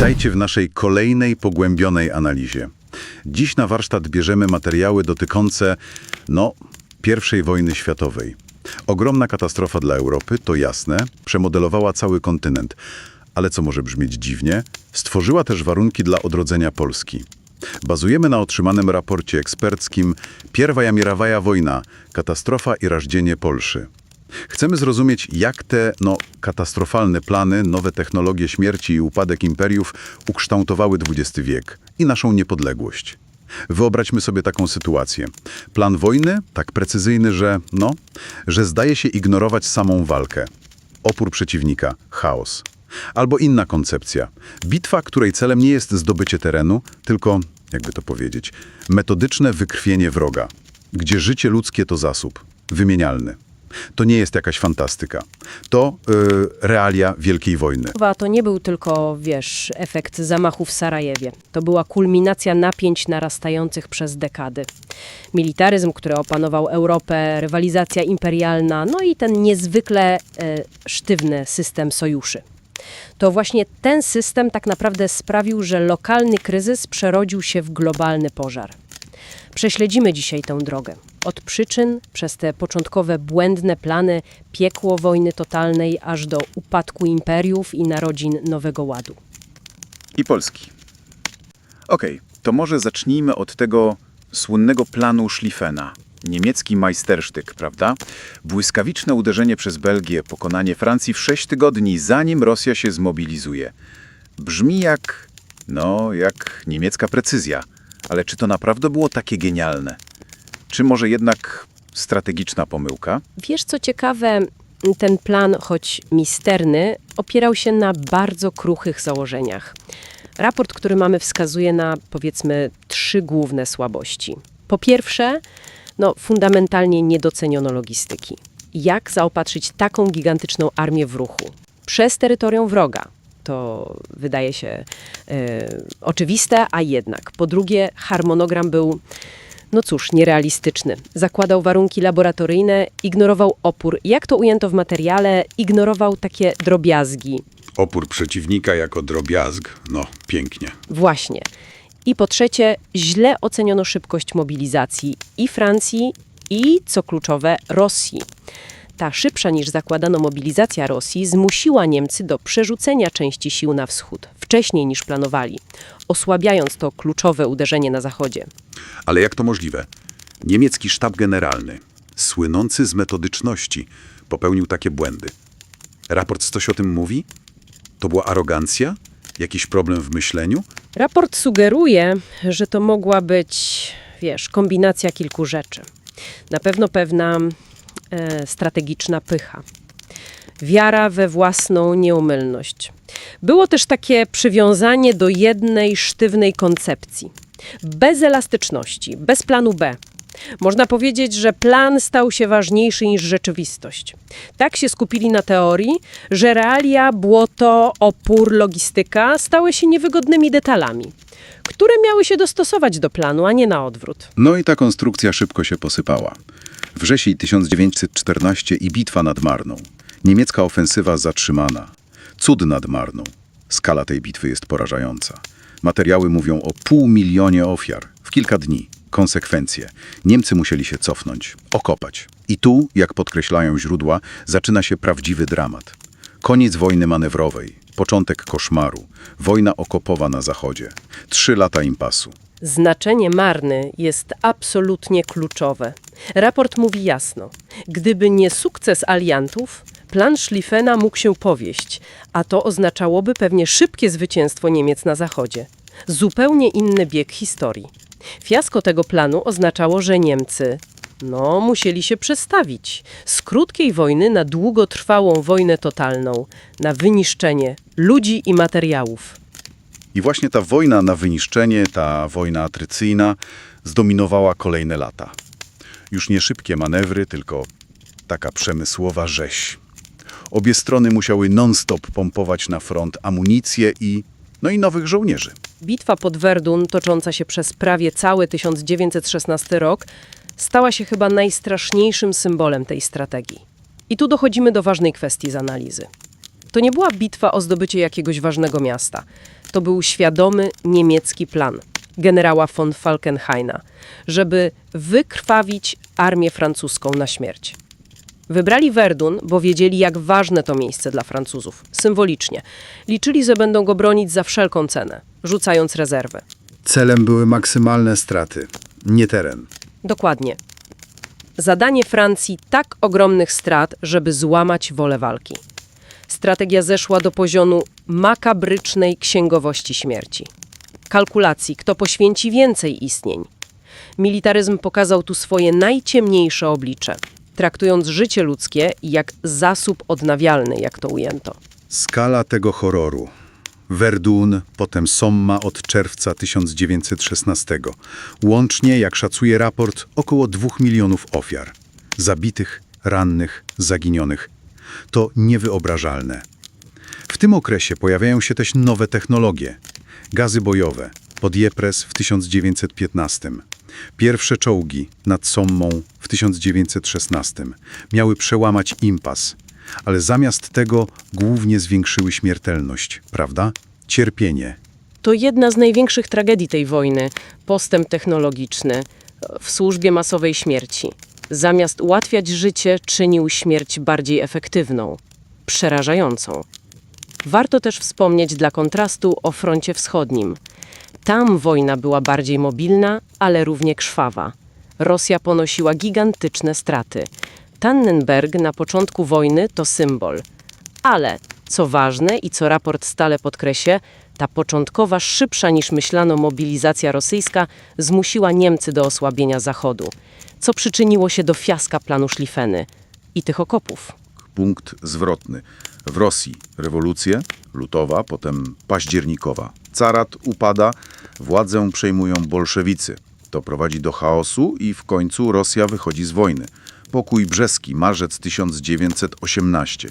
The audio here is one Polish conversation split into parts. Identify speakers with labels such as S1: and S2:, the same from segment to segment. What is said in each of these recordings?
S1: Witajcie w naszej kolejnej pogłębionej analizie. Dziś na warsztat bierzemy materiały dotyczące, no, I wojny światowej. Ogromna katastrofa dla Europy, to jasne, przemodelowała cały kontynent. Ale co może brzmieć dziwnie, stworzyła też warunki dla odrodzenia Polski. Bazujemy na otrzymanym raporcie eksperckim Pierwa Mierawaja wojna, katastrofa i rażdzienie Polszy. Chcemy zrozumieć, jak te no, katastrofalne plany, nowe technologie śmierci i upadek imperiów ukształtowały XX wiek i naszą niepodległość. Wyobraźmy sobie taką sytuację. Plan wojny tak precyzyjny, że no, że zdaje się ignorować samą walkę. Opór przeciwnika, chaos. Albo inna koncepcja. Bitwa, której celem nie jest zdobycie terenu, tylko, jakby to powiedzieć, metodyczne wykrwienie wroga, gdzie życie ludzkie to zasób, wymienialny. To nie jest jakaś fantastyka. To y, realia Wielkiej Wojny.
S2: Chyba to nie był tylko, wiesz, efekt zamachu w Sarajewie. To była kulminacja napięć narastających przez dekady. Militaryzm, który opanował Europę, rywalizacja imperialna, no i ten niezwykle e, sztywny system sojuszy. To właśnie ten system tak naprawdę sprawił, że lokalny kryzys przerodził się w globalny pożar. Prześledzimy dzisiaj tę drogę. Od przyczyn, przez te początkowe błędne plany, piekło wojny totalnej, aż do upadku imperiów i narodzin Nowego Ładu.
S3: i Polski. Okej, to może zacznijmy od tego słynnego planu Schlieffena. Niemiecki majstersztyk, prawda? Błyskawiczne uderzenie przez Belgię, pokonanie Francji w sześć tygodni, zanim Rosja się zmobilizuje. Brzmi jak, no, jak niemiecka precyzja. Ale czy to naprawdę było takie genialne? Czy może jednak strategiczna pomyłka?
S2: Wiesz, co ciekawe, ten plan, choć misterny, opierał się na bardzo kruchych założeniach. Raport, który mamy, wskazuje na powiedzmy trzy główne słabości. Po pierwsze, no, fundamentalnie niedoceniono logistyki. Jak zaopatrzyć taką gigantyczną armię w ruchu? Przez terytorium wroga. To wydaje się e, oczywiste, a jednak. Po drugie, harmonogram był no cóż, nierealistyczny. Zakładał warunki laboratoryjne, ignorował opór. Jak to ujęto w materiale, ignorował takie drobiazgi.
S1: Opór przeciwnika jako drobiazg, no pięknie.
S2: Właśnie. I po trzecie, źle oceniono szybkość mobilizacji i Francji, i, co kluczowe, Rosji. Ta szybsza niż zakładano mobilizacja Rosji zmusiła Niemcy do przerzucenia części sił na wschód, wcześniej niż planowali, osłabiając to kluczowe uderzenie na zachodzie.
S1: Ale jak to możliwe? Niemiecki sztab generalny, słynący z metodyczności, popełnił takie błędy. Raport coś o tym mówi? To była arogancja? Jakiś problem w myśleniu?
S2: Raport sugeruje, że to mogła być, wiesz, kombinacja kilku rzeczy. Na pewno pewna e, strategiczna pycha. Wiara we własną nieumylność. Było też takie przywiązanie do jednej sztywnej koncepcji. Bez elastyczności, bez planu B. Można powiedzieć, że plan stał się ważniejszy niż rzeczywistość. Tak się skupili na teorii, że realia, błoto, opór, logistyka stały się niewygodnymi detalami, które miały się dostosować do planu, a nie na odwrót.
S1: No i ta konstrukcja szybko się posypała. Wrzesień 1914 i bitwa nad Marną. Niemiecka ofensywa zatrzymana. Cud nad Marną. Skala tej bitwy jest porażająca. Materiały mówią o pół milionie ofiar w kilka dni. Konsekwencje. Niemcy musieli się cofnąć, okopać. I tu, jak podkreślają źródła, zaczyna się prawdziwy dramat. Koniec wojny manewrowej, początek koszmaru, wojna okopowa na zachodzie, trzy lata impasu.
S2: Znaczenie Marny jest absolutnie kluczowe. Raport mówi jasno: gdyby nie sukces aliantów, plan Schlieffena mógł się powieść, a to oznaczałoby pewnie szybkie zwycięstwo Niemiec na zachodzie. Zupełnie inny bieg historii. Fiasko tego planu oznaczało, że Niemcy no, musieli się przestawić z krótkiej wojny na długotrwałą wojnę totalną, na wyniszczenie ludzi i materiałów.
S1: I właśnie ta wojna na wyniszczenie, ta wojna atrycyjna zdominowała kolejne lata. Już nie szybkie manewry, tylko taka przemysłowa rzeź. Obie strony musiały non-stop pompować na front amunicję i, no i nowych żołnierzy.
S2: Bitwa pod Verdun, tocząca się przez prawie cały 1916 rok, stała się chyba najstraszniejszym symbolem tej strategii. I tu dochodzimy do ważnej kwestii z analizy. To nie była bitwa o zdobycie jakiegoś ważnego miasta. To był świadomy niemiecki plan generała von Falkenhaina, żeby wykrwawić armię francuską na śmierć. Wybrali Verdun, bo wiedzieli, jak ważne to miejsce dla Francuzów. Symbolicznie. Liczyli, że będą go bronić za wszelką cenę, rzucając rezerwy.
S4: Celem były maksymalne straty, nie teren.
S2: Dokładnie. Zadanie Francji tak ogromnych strat, żeby złamać wolę walki. Strategia zeszła do poziomu makabrycznej księgowości śmierci. Kalkulacji, kto poświęci więcej istnień. Militaryzm pokazał tu swoje najciemniejsze oblicze, traktując życie ludzkie jak zasób odnawialny, jak to ujęto.
S4: Skala tego horroru. Verdun, potem Somma od czerwca 1916. Łącznie, jak szacuje raport, około 2 milionów ofiar. Zabitych, rannych, zaginionych. To niewyobrażalne. W tym okresie pojawiają się też nowe technologie. Gazy bojowe, pod Ypres w 1915. Pierwsze czołgi nad Sommą w 1916 miały przełamać impas, ale zamiast tego głównie zwiększyły śmiertelność, prawda? Cierpienie.
S2: To jedna z największych tragedii tej wojny postęp technologiczny w służbie masowej śmierci. Zamiast ułatwiać życie, czynił śmierć bardziej efektywną, przerażającą. Warto też wspomnieć dla kontrastu o froncie wschodnim. Tam wojna była bardziej mobilna, ale równie krwawa. Rosja ponosiła gigantyczne straty. Tannenberg na początku wojny to symbol. Ale, co ważne i co raport stale podkreśla, ta początkowa, szybsza niż myślano mobilizacja rosyjska zmusiła Niemcy do osłabienia Zachodu, co przyczyniło się do fiaska planu Szlifeny i tych okopów.
S3: Punkt zwrotny. W Rosji rewolucje, lutowa, potem październikowa. Carat upada, władzę przejmują bolszewicy. To prowadzi do chaosu i w końcu Rosja wychodzi z wojny. Pokój brzeski, marzec 1918.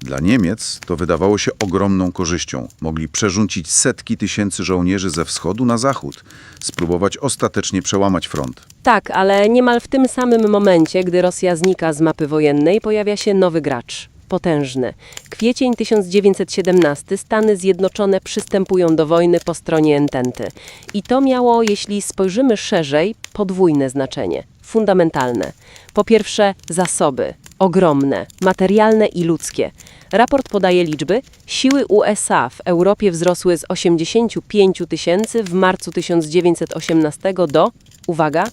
S3: Dla Niemiec to wydawało się ogromną korzyścią. Mogli przerzucić setki tysięcy żołnierzy ze wschodu na zachód, spróbować ostatecznie przełamać front.
S2: Tak, ale niemal w tym samym momencie, gdy Rosja znika z mapy wojennej, pojawia się nowy gracz. Potężny. Kwiecień 1917 Stany Zjednoczone przystępują do wojny po stronie Ententy. I to miało, jeśli spojrzymy szerzej, podwójne znaczenie. Fundamentalne. Po pierwsze, zasoby. Ogromne, materialne i ludzkie. Raport podaje liczby. Siły USA w Europie wzrosły z 85 tysięcy w marcu 1918 do, uwaga,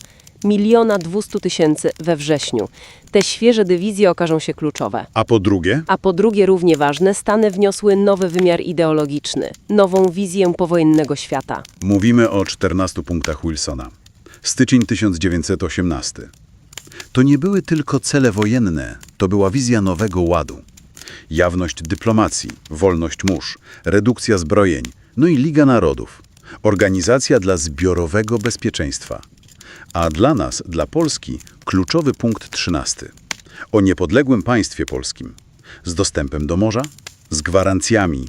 S2: miliona 200 tysięcy we wrześniu. Te świeże dywizje okażą się kluczowe.
S4: A po drugie,
S2: A po drugie, równie ważne, Stany wniosły nowy wymiar ideologiczny, nową wizję powojennego świata.
S1: Mówimy o 14 punktach Wilsona. Styczeń 1918. To nie były tylko cele wojenne, to była wizja nowego ładu. Jawność dyplomacji, wolność mórz, redukcja zbrojeń, no i Liga Narodów. Organizacja dla zbiorowego bezpieczeństwa. A dla nas, dla Polski, kluczowy punkt 13. O niepodległym państwie polskim. Z dostępem do morza, z gwarancjami.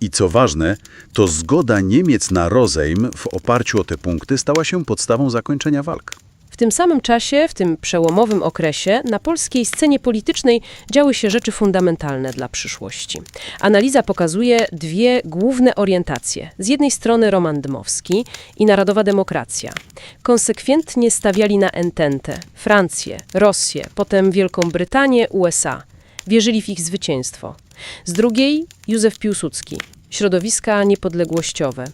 S1: I co ważne, to zgoda Niemiec na rozejm w oparciu o te punkty stała się podstawą zakończenia walk.
S2: Tym samym czasie, w tym przełomowym okresie, na polskiej scenie politycznej działy się rzeczy fundamentalne dla przyszłości. Analiza pokazuje dwie główne orientacje. Z jednej strony Roman Dmowski i narodowa demokracja. Konsekwentnie stawiali na Ententę, Francję, Rosję, potem Wielką Brytanię, USA. Wierzyli w ich zwycięstwo. Z drugiej Józef Piłsudski, środowiska niepodległościowe.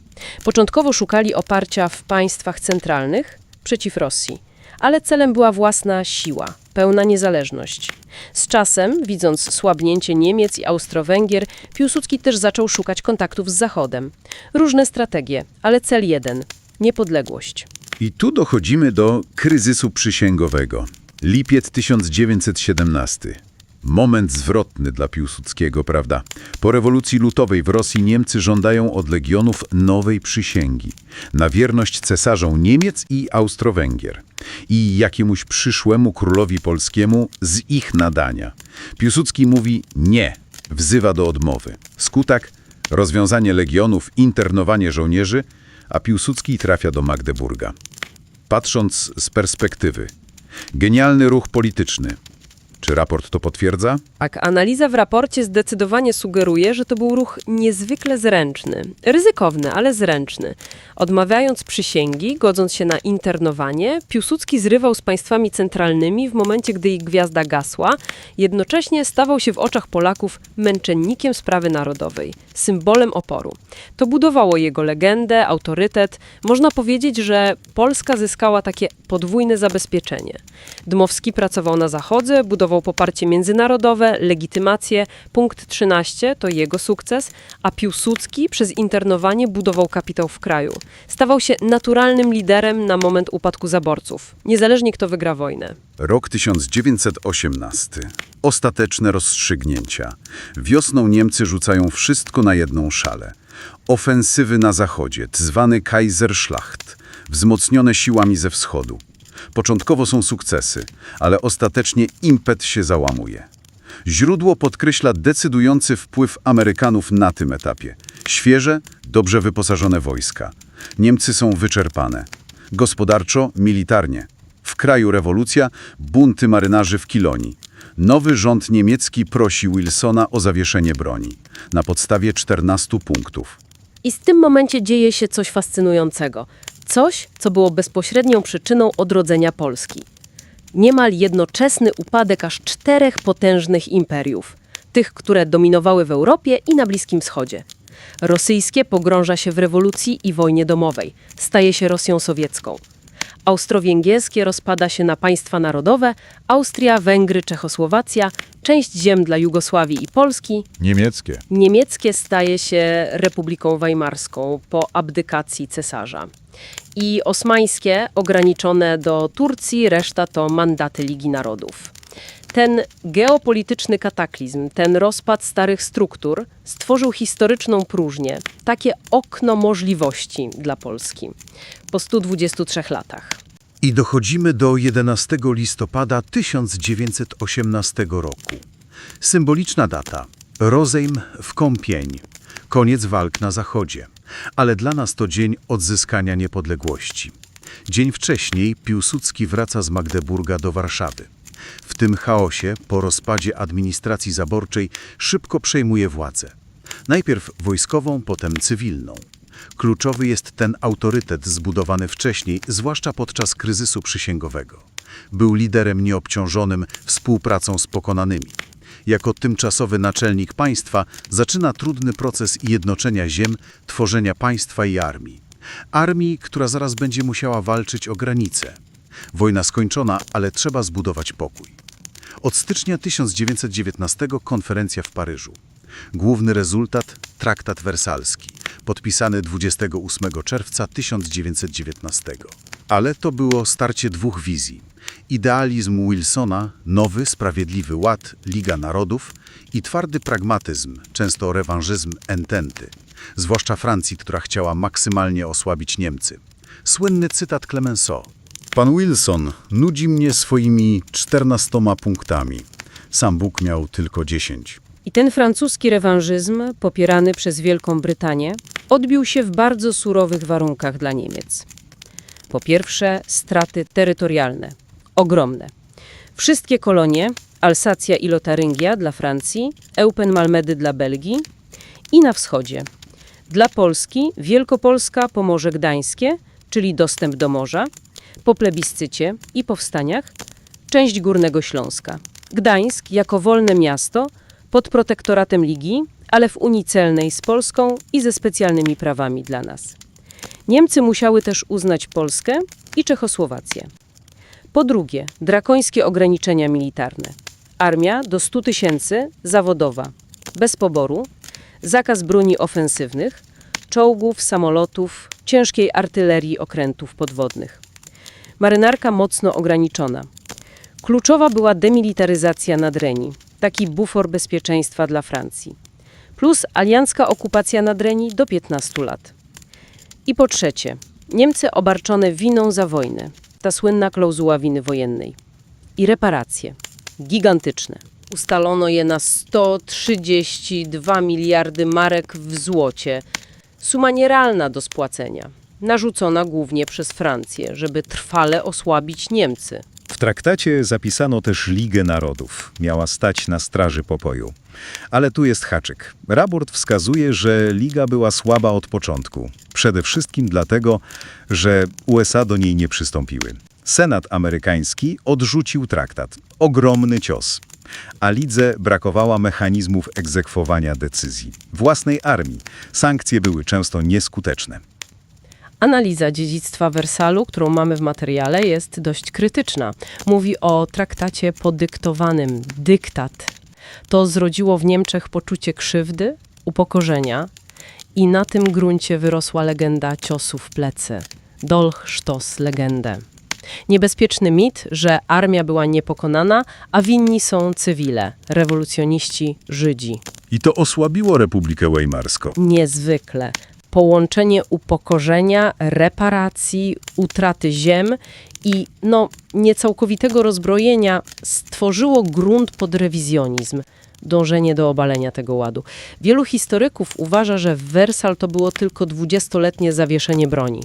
S2: Początkowo szukali oparcia w państwach centralnych przeciw Rosji, ale celem była własna siła, pełna niezależność. Z czasem, widząc słabnięcie Niemiec i Austro-Węgier, Piłsudski też zaczął szukać kontaktów z Zachodem. Różne strategie, ale cel jeden niepodległość.
S1: I tu dochodzimy do kryzysu przysięgowego. Lipiec 1917. Moment zwrotny dla Piłsudskiego, prawda? Po rewolucji lutowej w Rosji Niemcy żądają od legionów nowej przysięgi na wierność cesarzom Niemiec i Austro-Węgier i jakiemuś przyszłemu królowi polskiemu z ich nadania. Piłsudski mówi nie, wzywa do odmowy. Skutek rozwiązanie legionów, internowanie żołnierzy, a Piłsudski trafia do Magdeburga. Patrząc z perspektywy, genialny ruch polityczny. Czy raport to potwierdza?
S2: Tak, analiza w raporcie zdecydowanie sugeruje, że to był ruch niezwykle zręczny. Ryzykowny, ale zręczny. Odmawiając przysięgi, godząc się na internowanie, Piłsudski zrywał z państwami centralnymi w momencie, gdy ich gwiazda gasła. Jednocześnie stawał się w oczach Polaków męczennikiem sprawy narodowej, symbolem oporu. To budowało jego legendę, autorytet. Można powiedzieć, że Polska zyskała takie podwójne zabezpieczenie. Dmowski pracował na Zachodzie, budował poparcie międzynarodowe, legitymację. Punkt 13 to jego sukces, a Piłsudski przez internowanie budował kapitał w kraju. Stawał się naturalnym liderem na moment upadku zaborców, niezależnie kto wygra wojnę.
S1: Rok 1918. Ostateczne rozstrzygnięcia. Wiosną Niemcy rzucają wszystko na jedną szalę. Ofensywy na zachodzie, zwany Kaiserschlacht, wzmocnione siłami ze wschodu. Początkowo są sukcesy, ale ostatecznie impet się załamuje. Źródło podkreśla decydujący wpływ Amerykanów na tym etapie. Świeże, dobrze wyposażone wojska. Niemcy są wyczerpane. Gospodarczo, militarnie. W kraju rewolucja, bunty marynarzy w Kilonii. Nowy rząd niemiecki prosi Wilsona o zawieszenie broni na podstawie 14 punktów.
S2: I w tym momencie dzieje się coś fascynującego. Coś, co było bezpośrednią przyczyną odrodzenia Polski. Niemal jednoczesny upadek aż czterech potężnych imperiów. Tych, które dominowały w Europie i na Bliskim Wschodzie. Rosyjskie pogrąża się w rewolucji i wojnie domowej. Staje się Rosją sowiecką. Austro-Węgierskie rozpada się na państwa narodowe, Austria, Węgry, Czechosłowacja, część ziem dla Jugosławii i Polski,
S5: Niemieckie.
S2: Niemieckie staje się Republiką Weimarską po abdykacji cesarza. I osmańskie, ograniczone do Turcji, reszta to mandaty Ligi Narodów. Ten geopolityczny kataklizm, ten rozpad starych struktur stworzył historyczną próżnię, takie okno możliwości dla Polski po 123 latach.
S4: I dochodzimy do 11 listopada 1918 roku. Symboliczna data. Rozejm w Kąpień. Koniec walk na zachodzie. Ale dla nas to dzień odzyskania niepodległości. Dzień wcześniej Piłsudski wraca z Magdeburga do Warszawy. W tym chaosie, po rozpadzie administracji zaborczej, szybko przejmuje władzę. Najpierw wojskową, potem cywilną. Kluczowy jest ten autorytet zbudowany wcześniej, zwłaszcza podczas kryzysu przysięgowego. Był liderem nieobciążonym współpracą z pokonanymi. Jako tymczasowy naczelnik państwa zaczyna trudny proces jednoczenia ziem, tworzenia państwa i armii. Armii, która zaraz będzie musiała walczyć o granice. Wojna skończona, ale trzeba zbudować pokój. Od stycznia 1919 konferencja w Paryżu. Główny rezultat traktat wersalski, podpisany 28 czerwca 1919. Ale to było starcie dwóch wizji. Idealizm Wilsona, nowy, sprawiedliwy ład, Liga Narodów i twardy pragmatyzm, często rewanżyzm Ententy, zwłaszcza Francji, która chciała maksymalnie osłabić Niemcy. Słynny cytat Clemenceau. Pan Wilson nudzi mnie swoimi 14 punktami. Sam Bóg miał tylko 10.
S2: I ten francuski rewanżyzm, popierany przez Wielką Brytanię, odbił się w bardzo surowych warunkach dla Niemiec. Po pierwsze, straty terytorialne, ogromne. Wszystkie kolonie, Alsacja i Lotaryngia dla Francji, Eupen-Malmedy dla Belgii i na wschodzie. Dla Polski Wielkopolska, Pomorze Gdańskie, czyli dostęp do morza, po plebiscycie i powstaniach, część Górnego Śląska. Gdańsk jako wolne miasto pod protektoratem Ligi, ale w Unii Celnej z Polską i ze specjalnymi prawami dla nas. Niemcy musiały też uznać Polskę i Czechosłowację. Po drugie, drakońskie ograniczenia militarne. Armia do 100 tysięcy, zawodowa, bez poboru, zakaz broni ofensywnych, czołgów, samolotów, ciężkiej artylerii okrętów podwodnych. Marynarka mocno ograniczona. Kluczowa była demilitaryzacja Nadrenii, taki bufor bezpieczeństwa dla Francji. Plus aliancka okupacja Nadrenii do 15 lat. I po trzecie, Niemcy obarczone winą za wojnę, ta słynna klauzula winy wojennej. I reparacje, gigantyczne. Ustalono je na 132 miliardy marek w złocie. Suma nierealna do spłacenia, narzucona głównie przez Francję, żeby trwale osłabić Niemcy.
S5: W traktacie zapisano też Ligę Narodów. Miała stać na straży pokoju. Ale tu jest haczyk. Raport wskazuje, że Liga była słaba od początku. Przede wszystkim dlatego, że USA do niej nie przystąpiły. Senat amerykański odrzucił traktat. Ogromny cios. A Lidze brakowała mechanizmów egzekwowania decyzji. Własnej armii. Sankcje były często nieskuteczne.
S2: Analiza dziedzictwa Wersalu, którą mamy w materiale, jest dość krytyczna. Mówi o traktacie podyktowanym, dyktat. To zrodziło w Niemczech poczucie krzywdy, upokorzenia i na tym gruncie wyrosła legenda ciosu w plecy. Dolch Stoss legendę. Niebezpieczny mit, że armia była niepokonana, a winni są cywile, rewolucjoniści, Żydzi.
S1: I to osłabiło Republikę Weimarską.
S2: Niezwykle. Połączenie upokorzenia, reparacji, utraty ziem i no, niecałkowitego rozbrojenia stworzyło grunt pod rewizjonizm, dążenie do obalenia tego ładu. Wielu historyków uważa, że Wersal to było tylko dwudziestoletnie zawieszenie broni.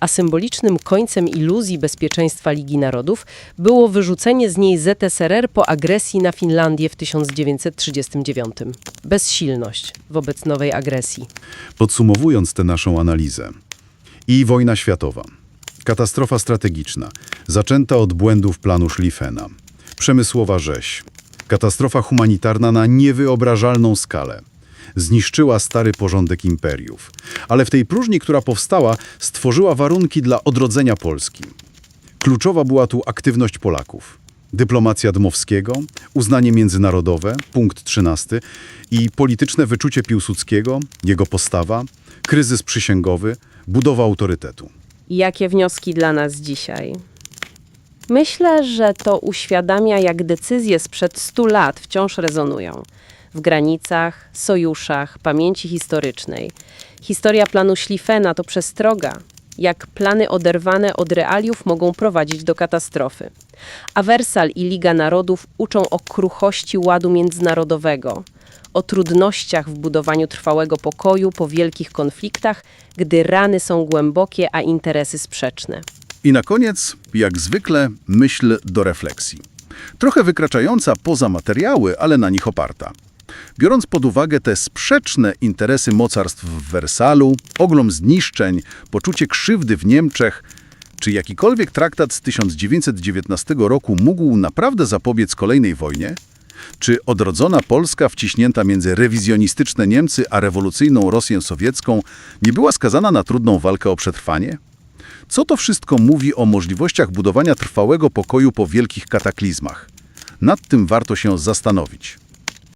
S2: A symbolicznym końcem iluzji bezpieczeństwa Ligi Narodów było wyrzucenie z niej ZSRR po agresji na Finlandię w 1939. Bezsilność wobec nowej agresji.
S1: Podsumowując tę naszą analizę. I wojna światowa. Katastrofa strategiczna, zaczęta od błędów planu Schlieffena. Przemysłowa rzeź. Katastrofa humanitarna na niewyobrażalną skalę. Zniszczyła stary porządek imperiów. Ale w tej próżni, która powstała, stworzyła warunki dla odrodzenia Polski. Kluczowa była tu aktywność Polaków. Dyplomacja Dmowskiego, uznanie międzynarodowe, punkt 13, i polityczne wyczucie Piłsudskiego, jego postawa, kryzys przysięgowy, budowa autorytetu.
S2: Jakie wnioski dla nas dzisiaj? Myślę, że to uświadamia, jak decyzje sprzed 100 lat wciąż rezonują. W granicach, sojuszach, pamięci historycznej. Historia planu Schlieffena to przestroga, jak plany oderwane od realiów mogą prowadzić do katastrofy. A Wersal i Liga Narodów uczą o kruchości ładu międzynarodowego, o trudnościach w budowaniu trwałego pokoju po wielkich konfliktach, gdy rany są głębokie, a interesy sprzeczne.
S1: I na koniec, jak zwykle, myśl do refleksji. Trochę wykraczająca poza materiały, ale na nich oparta. Biorąc pod uwagę te sprzeczne interesy mocarstw w Wersalu, oglom zniszczeń, poczucie krzywdy w Niemczech, czy jakikolwiek traktat z 1919 roku mógł naprawdę zapobiec kolejnej wojnie? Czy odrodzona Polska wciśnięta między rewizjonistyczne Niemcy a rewolucyjną Rosję sowiecką nie była skazana na trudną walkę o przetrwanie? Co to wszystko mówi o możliwościach budowania trwałego pokoju po wielkich kataklizmach? Nad tym warto się zastanowić.